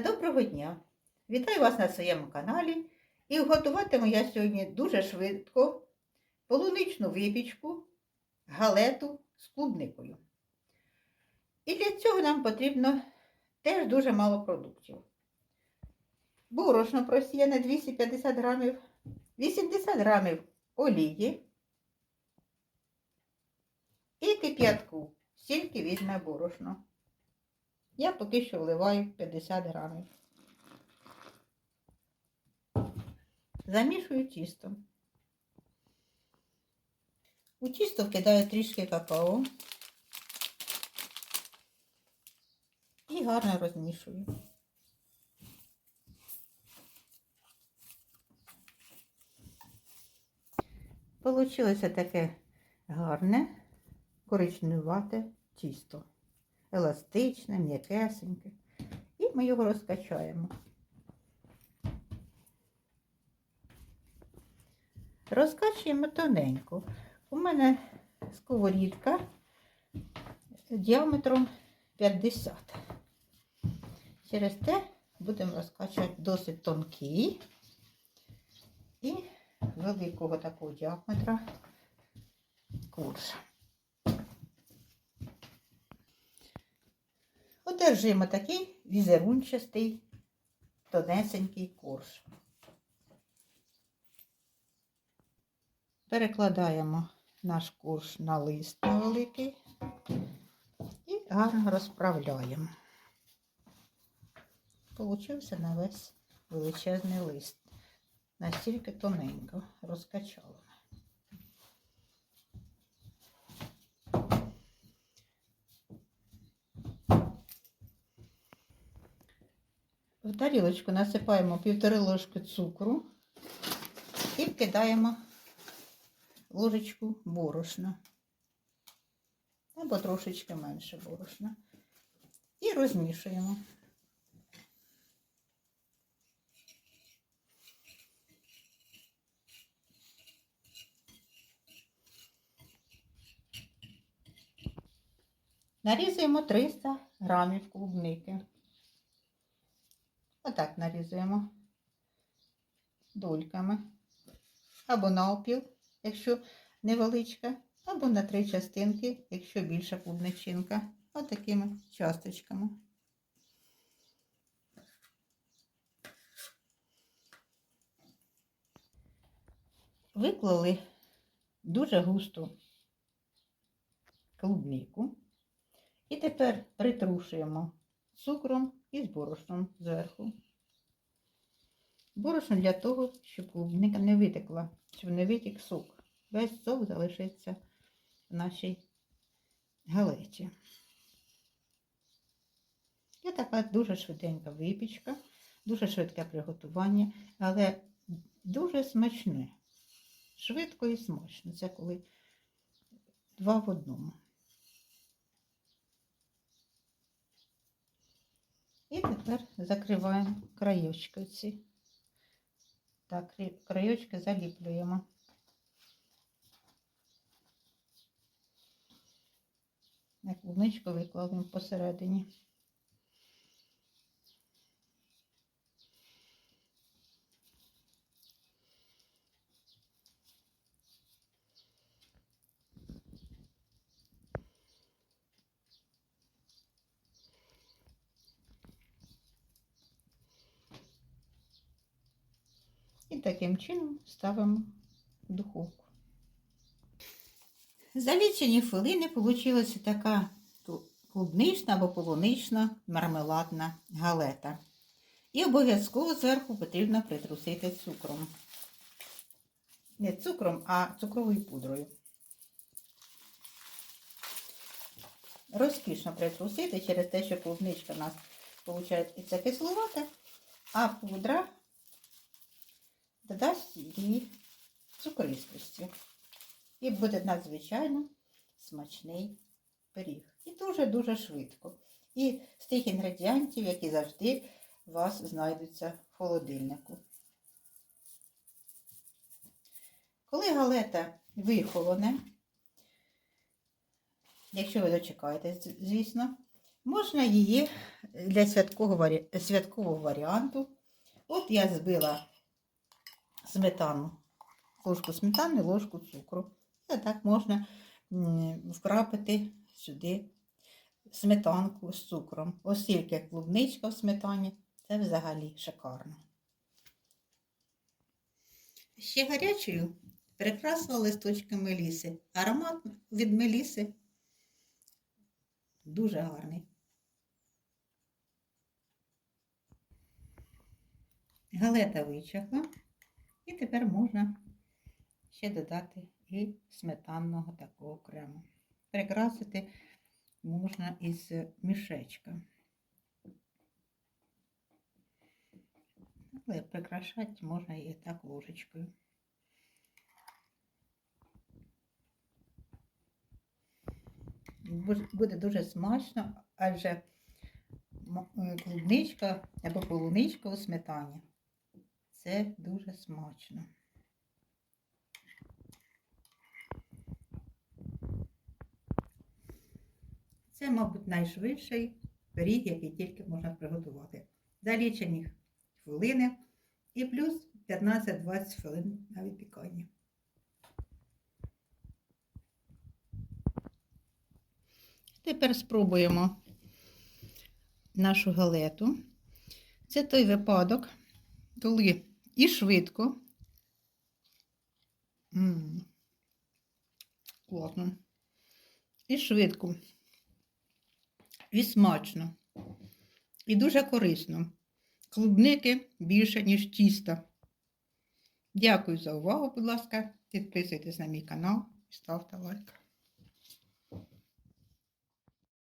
Доброго дня! Вітаю вас на своєму каналі. І готуватиму я сьогодні дуже швидко полуничну випічку, галету з клубникою. І для цього нам потрібно теж дуже мало продуктів. Борошно просіяне 250 грамів, 80 грамів олії і кип'ятку, стільки візьме борошно. Я поки що вливаю 50 грамів. Замішую тісто. У тісто вкидаю трішки какао і гарно розмішую. Получилося таке гарне коричневате тісто. Еластичне, м'якесеньке. І ми його розкачаємо. Розкачуємо тоненько. У мене сковорідка діаметром 50. Через те будемо розкачувати досить тонкий і великого такого діаметра курс. Одержимо такий візерунчастий, тонесенький корж. Перекладаємо наш курш на лист невеликий і гарно розправляємо. Получився на весь величезний лист. Настільки тоненько розкачали. В тарілочку насипаємо півтори ложки цукру і вкидаємо ложечку борошна. Або трошечки менше борошна. І розмішуємо. Нарізуємо 300 грамів клубники. Отак нарізуємо дольками. Або навпіл, якщо невеличка, або на три частинки, якщо більша клубничинка. Отакими часточками. Виклали дуже густу клубнику. І тепер притрушуємо цукром і з борошном зверху. Борошно для того, щоб клубника не витекла, щоб не витік сок. Весь сок залишиться в нашій галеті. І така дуже швиденька випічка, дуже швидке приготування, але дуже смачне. Швидко і смачно. Це коли два в одному. І тепер закриваємо краєчки ці. Так, краєчки заліплюємо. Як клубничку викладемо посередині. І таким чином ставимо в духовку. За лічені хвилини вийшла така клубнична або полунична мармеладна галета. І обов'язково зверху потрібно притрусити цукром. Не цукром, а цукровою пудрою. Розкішно притрусити через те, що клубничка у нас виходить це кисловата, а пудра додасть її цукристості. І буде надзвичайно смачний пиріг. І дуже-дуже швидко. І з тих інгредієнтів, які завжди у вас знайдуться в холодильнику. Коли галета вихолоне, якщо ви дочекаєтесь, звісно, Можна її для святкового варіанту. От я збила сметану, ложку сметани, ложку цукру. І так можна вкрапити сюди сметанку з цукром. Оскільки клубничка в сметані, це взагалі шикарно. Ще гарячою прикрасила листочки меліси. Аромат від меліси дуже гарний. Галета вичахла. І тепер можна ще додати і сметанного такого крему. Прикрасити можна із мішечка. Але прикрашати можна і так ложечкою. Буде дуже смачно, адже клубничка або полуничка у сметані. Це дуже смачно. Це, мабуть, найшвидший пиріг, який тільки можна приготувати. За лічені хвилини і плюс 15-20 хвилин на випікання. Тепер спробуємо нашу галету. Це той випадок, коли і швидко. Класно. І швидко. І смачно. І дуже корисно. Клубники більше, ніж тіста. Дякую за увагу, будь ласка. Підписуйтесь на мій канал і ставте лайк.